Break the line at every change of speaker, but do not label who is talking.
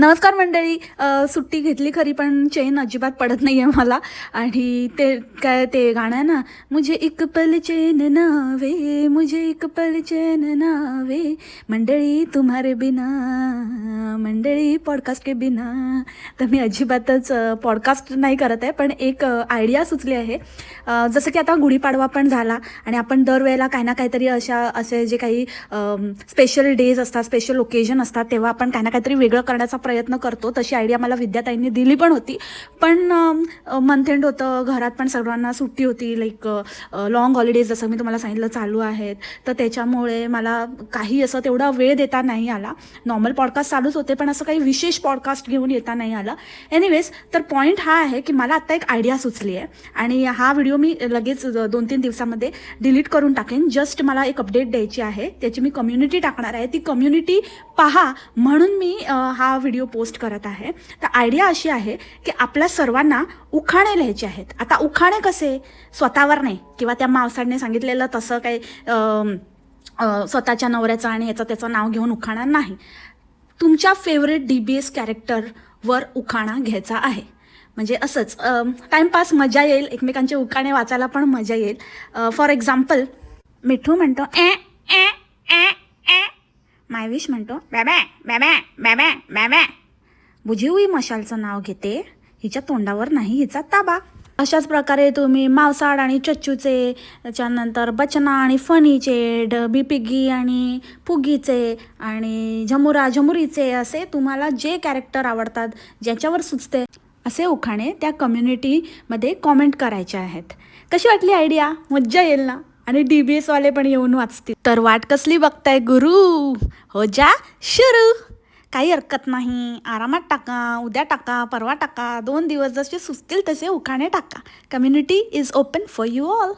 नमस्कार मंडळी. सुट्टी घेतली खरी पण चेन अजिबात पडत नाही आहे मला. आणि ते काय ते गाणं आहे ना मुझे एक पल चैन नावे मुझे एक पल चैन नावे मंडळी तुम्हारे बिना मंडळी पॉडकास्ट के बिना. तर मी अजिबातच पॉडकास्ट नाही करत आहे पण एक आयडिया सुचली आहे. जसं की आता गुढीपाडवा पण झाला आणि आपण दरवेळेला काही ना काहीतरी अशा असे जे काही स्पेशल डेज असतात स्पेशल ओकेजन असतात तेव्हा आपण काही ना काहीतरी वेगळं करण्याचा प्रयत्न प्रयत्न करतो. तशी आयडिया मला विद्याताईंनी दिली पण होती. पण मंथ एंड होतं. घरात पण सर्वांना सुट्टी होती. लाईक लॉंग हॉलिडेज जसं मी तुम्हाला सांगितलं चालू आहेत. तर त्याच्यामुळे मला काही असं तेवढा वेळ देता नाही आला. नॉर्मल पॉडकास्ट चालूच होते पण असं काही विशेष पॉडकास्ट घेऊन येता नाही आला. एनिवेज तर पॉईंट हा आहे की मला आत्ता एक आयडिया सुचली आहे. आणि हा व्हिडिओ मी लगेच दोन तीन दिवसामध्ये डिलीट करून टाकेन. जस्ट मला एक अपडेट द्यायची आहे. त्याची मी कम्युनिटी टाकणार आहे. ती कम्युनिटी पहा. म्हणून मी हा व्हिडिओ व्हिडिओ पोस्ट करत आहे तर आयडिया अशी आहे की आपल्या सर्वांना उखाणे लिहायचे आहेत. आता उखाणे कसे? स्वतःवर नाही किंवा त्या मावसाडने सांगितलेलं तसं काही स्वतःच्या नवऱ्याचं आणि याचं त्याचं नाव घेऊन उखाणा नाही. तुमच्या फेवरेट डी बी एस कॅरेक्टरवर उखाणा घ्यायचा आहे. म्हणजे असंच टाईमपास मजा येईल एकमेकांचे उखाणे वाचायला पण मजा येईल. फॉर एक्झाम्पल मिठू म्हणतो ए मायविश म्हणतो बॅबॅ बॅबॅ बॅबॅ बॅबॅ. बुझी हुई मशालचं नाव घेते हिच्या तोंडावर नाही हिचा ताबा. अशाच प्रकारे तुम्ही मावसाड आणि चच्चूचे त्याच्यानंतर बचना आणि फणीचे बी पिग्गी आणि पुगीचे आणि झमुरा झमुरीचे असे तुम्हाला जे कॅरेक्टर आवडतात ज्याच्यावर सुचते असे उखाणे त्या कम्युनिटीमध्ये कॉमेंट करायचे आहेत. कशी वाटली आयडिया मज्जा येईल ना? आणि डी बी एसवाले पण येऊन वाचतील. तर वाट कसली बघताय गुरु? हो जा शुरू. काही हरकत नाही. आरामात टाका उद्या टाका परवा टाका दोन दिवस जसे सुचतील तसे उखाणे टाका. Community is open for you all